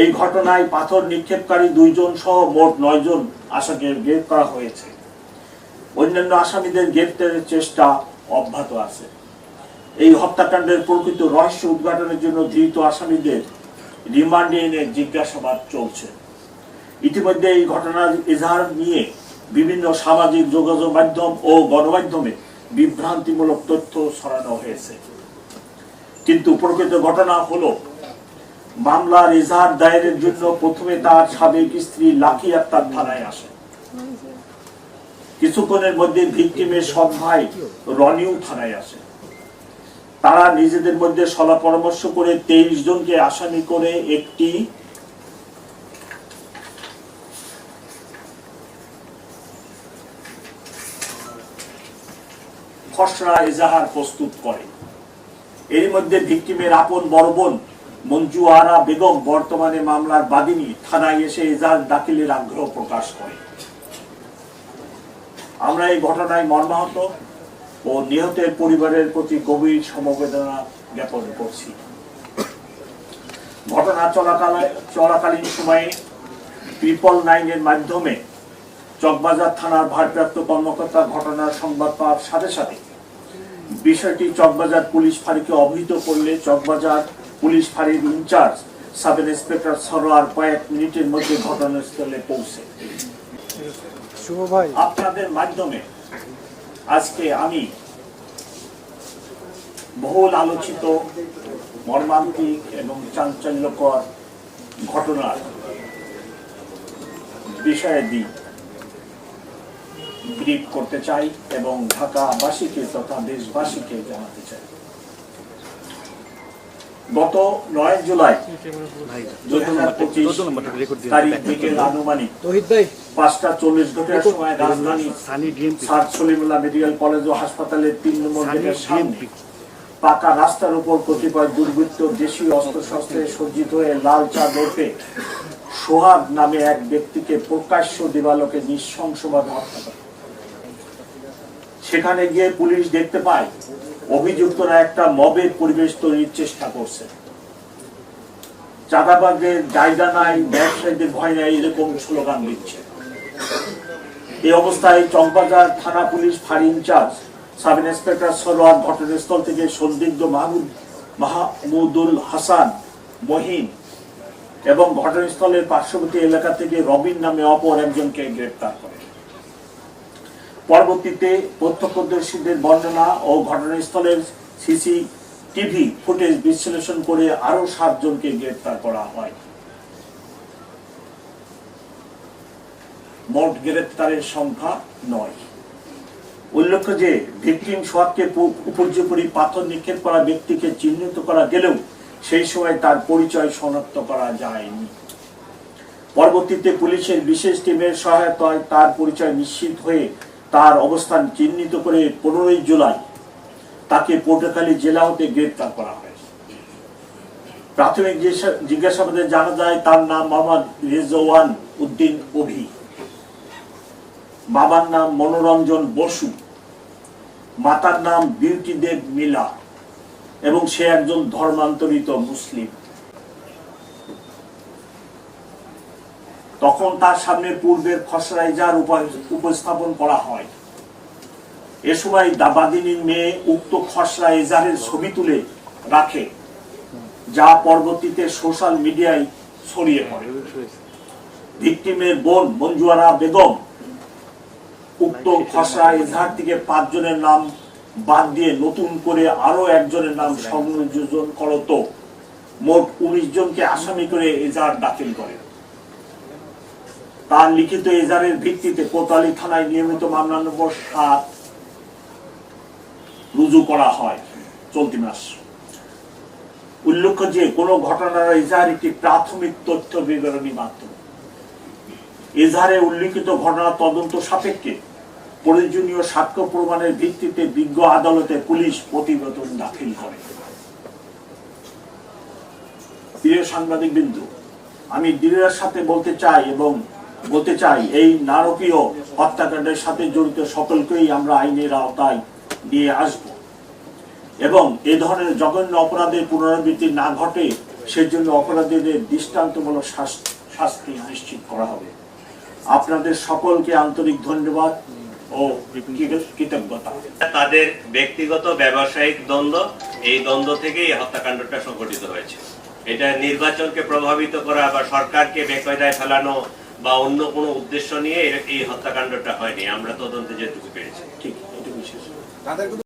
এই ঘটনায় পাথর নিক্ষেপকারী দুইজন সহ মোট নয়জন আসামিকে গ্রেপ্তার করা হয়েছে। অন্যান্য আসামিদের গ্রেপ্তারের চেষ্টা অব্যাহত আছে। এই হত্যাকাণ্ডের প্রকৃত রহস্য উদ্ঘাটনের জন্য ধৃত আসামিদের রিমান্ডে এনে জিজ্ঞাসাবাদ চলছে। ইতিমধ্যে এই ঘটনার এজাহার নিয়ে বিভিন্ন সামাজিক যোগাযোগ মাধ্যম ও গণমাধ্যমে বিভ্রান্তিমূলক তথ্য ছড়ানো হয়েছে। কিন্তু প্রকৃত ঘটনা হলো মামলার এজাহার দায়েরের জন্য প্রথমে তার সাবেক স্ত্রী লাকি আক্তার থানায় আসে। কিছুক্ষণের মধ্যে ভিকটিমের সৎ ভাই রনিও থানায় আসে। তারা নিজেদের মধ্যে সলা পরামর্শ করে তেইশ জনকে আসামি করে একটি খসড়া এজাহার প্রস্তুত করে। এর মধ্যে ভিকটিমের আপন বড় বোন মঞ্জু আরা বেগম বর্তমানে মামলার বাদিনী, থানায় এসে এজাহার দাখিলের আগ্রহ প্রকাশ করে আমরা এই ঘটনায় মর্মাহত ও নিহতের পরিবারের প্রতি গভীর সমবেদনা জ্ঞাপন করছি। ঘটনা চলাকালে চলাকালীন সময়ে ট্রিপল নাইনের মাধ্যমে চকবাজার থানার ভারপ্রাপ্ত কর্মকর্তা ঘটনার সংবাদ পাওয়ার সাথে সাথে বিষয়টি চকবাজার পুলিশ ফাঁড়িকে অবহিত করলে চকবাজার পুলিশ ফাঁড়ির ইনচার্জ সাব ইন্সপেক্টর সরোয়ার কয়েক মিনিটের মধ্যে ঘটনাস্থলে পৌঁছে। আপনাদের মাধ্যমে আজকে আমি বহুল আলোচিত মর্মান্তিক এবং চাঞ্চল্যকর ঘটনার বিষয়ে দিই ব্রিফ করতে চাই এবং ঢাকাবাসীকে তথা দেশবাসীকে জানাতে চাই। গত নয় জুলাই দুই হাজার পঁচিশ তারিখ বিকেল আনুমানিক পাঁচটা চল্লিশ ঘণ্টার সময় রাজধানী সানি সলিমুল্লাহ মেডিকেল কলেজ ও হাসপাতালের তিন নম্বর গেটের সামনে। পাকা রাস্তার উপর কতিপয় দুর্বৃত্ত দেশীয় অস্ত্রশস্ত্রে সজ্জিত হয়ে লাল চা সোহাগ নামে এক ব্যক্তিকে প্রকাশ্য দিবালোকে নৃশংসভাবে হত্যা করে। সেখানে গিয়ে পুলিশ দেখতে পায় অভিযুক্তরা একটা মবের পরিবেশ তৈরির চেষ্টা করছে। চাঁদাবাগের জায়গা নাই, ব্যবসায়ীদের ভয় নাই, এরকম স্লোগান দিচ্ছে। এই অবস্থায় চকবাজার থানা পুলিশ ফাঁড়ি ইনচার্জ, সাব ইন্সপেক্টর সরোয়ার ঘটনাস্থল থেকে সন্দিগ্ধ মাহমুদ মাহমুদুল হাসান, মহিন এবং ঘটনাস্থলের পার্শ্ববর্তী এলাকা থেকে রবিন নামে অপর একজনকে গ্রেপ্তার করে। পরবর্তীতে প্রত্যক্ষদর্শীদের বর্ণনা ও ঘটনাস্থলের সিসি টিভি ফুটেজ বিশ্লেষণ করে আরও সাতজনকে গ্রেপ্তার করা হয়। মোট গ্রেপ্তারের সংখ্যা নয়। উল্লেখ্য যে, ভিকটিম সোহাগকে উপর্যুপরি পাথর নিক্ষেপ করা ব্যক্তিকে চিহ্নিত করা গেলেও সেই সময় তার পরিচয় শনাক্ত করা যায়নি। পরবর্তীতে পুলিশের বিশেষ টিমের সহায়তায় তার পরিচয় নিশ্চিত হয়ে তার অবস্থান চিহ্নিত করে পনেরোই জুলাই তাকে পটুয়াখালী জেলা হতে গ্রেপ্তার করা হয়। প্রাথমিক জিজ্ঞাসাবাদে জানা যায়, তার নাম মোহাম্মদ রেজওয়ান উদ্দিন অভি। বাবার নাম মনোরঞ্জন বসু। মাতার নাম বিউটি দেব মিলা। এবং সে একজন ধর্মান্তরিত মুসলিম। তখন তার সামনে পূর্বের খসড়া ইজার উপ- উপস্থাপন করা হয়। এ সময় দাবাদিনীর মেয়ে উক্ত খসড়া এজারের ছবি তুলে রাখে, যা পরবর্তীতে সোশ্যাল মিডিয়ায় ছড়িয়ে পড়ে। ভিকটিমের বোন মঞ্জুয়ারা বেগম উক্ত খসড়া এজাহার থেকে পাঁচজনের নাম বাদ দিয়ে নতুন করে আরও একজনের নাম সংযোজন করত। মোট উনিশ জনকে আসামি করে এজাহার দাখিল করে। তার লিখিত এজাহারের ভিত্তিতে কোতালি থানায় নিয়মিত মামলা নম্বর সাত রুজু করা হয়। চলতি মাস। উল্লেখ্য যে, কোনো ঘটনার এজাহার একটি প্রাথমিক তথ্য বিবরণী মাত্র এজাহারে উল্লিখিত ঘটনা তদন্ত সাপেক্ষে প্রয়োজনীয় সাক্ষ্য প্রমাণের ভিত্তিতে বিজ্ঞ আদালতে পুলিশ প্রতিবেদন দাখিল করে। প্রিয় সাংবাদিক বিন্দু আমি দৃঢ়ের সাথে বলতে চাই এবং বলতে চাই, এই নারকীয় হত্যাকাণ্ডের সাথে জড়িত সকলকেই আমরা আইনের আওতায় নিয়ে আসব। এবং এ ধরনের জঘন্য অপরাধের পুনরাবৃত্তি না ঘটে সেজন্য অপরাধীদের দৃষ্টান্তমূলক শাস্তি নিশ্চিত করা হবে। আপনাদের সকলকে আন্তরিক ধন্যবাদ ও কৃতজ্ঞতা। তাদের ব্যক্তিগত, ব্যবসায়িক দ্বন্দ্ব। এই দ্বন্দ্ব থেকেই হত্যাকাণ্ডটা সংঘটিত হয়েছে। এটা নির্বাচনকে প্রভাবিত করা বা সরকারকে বেকায়দায় ফেলানো বা অন্য কোনো উদ্দেশ্য নিয়ে এর- এই হত্যাকাণ্ডটা হয়নি। আমরা তদন্তে যেটুকু পেয়েছি ঠিক এটুকু শেষ। তাদের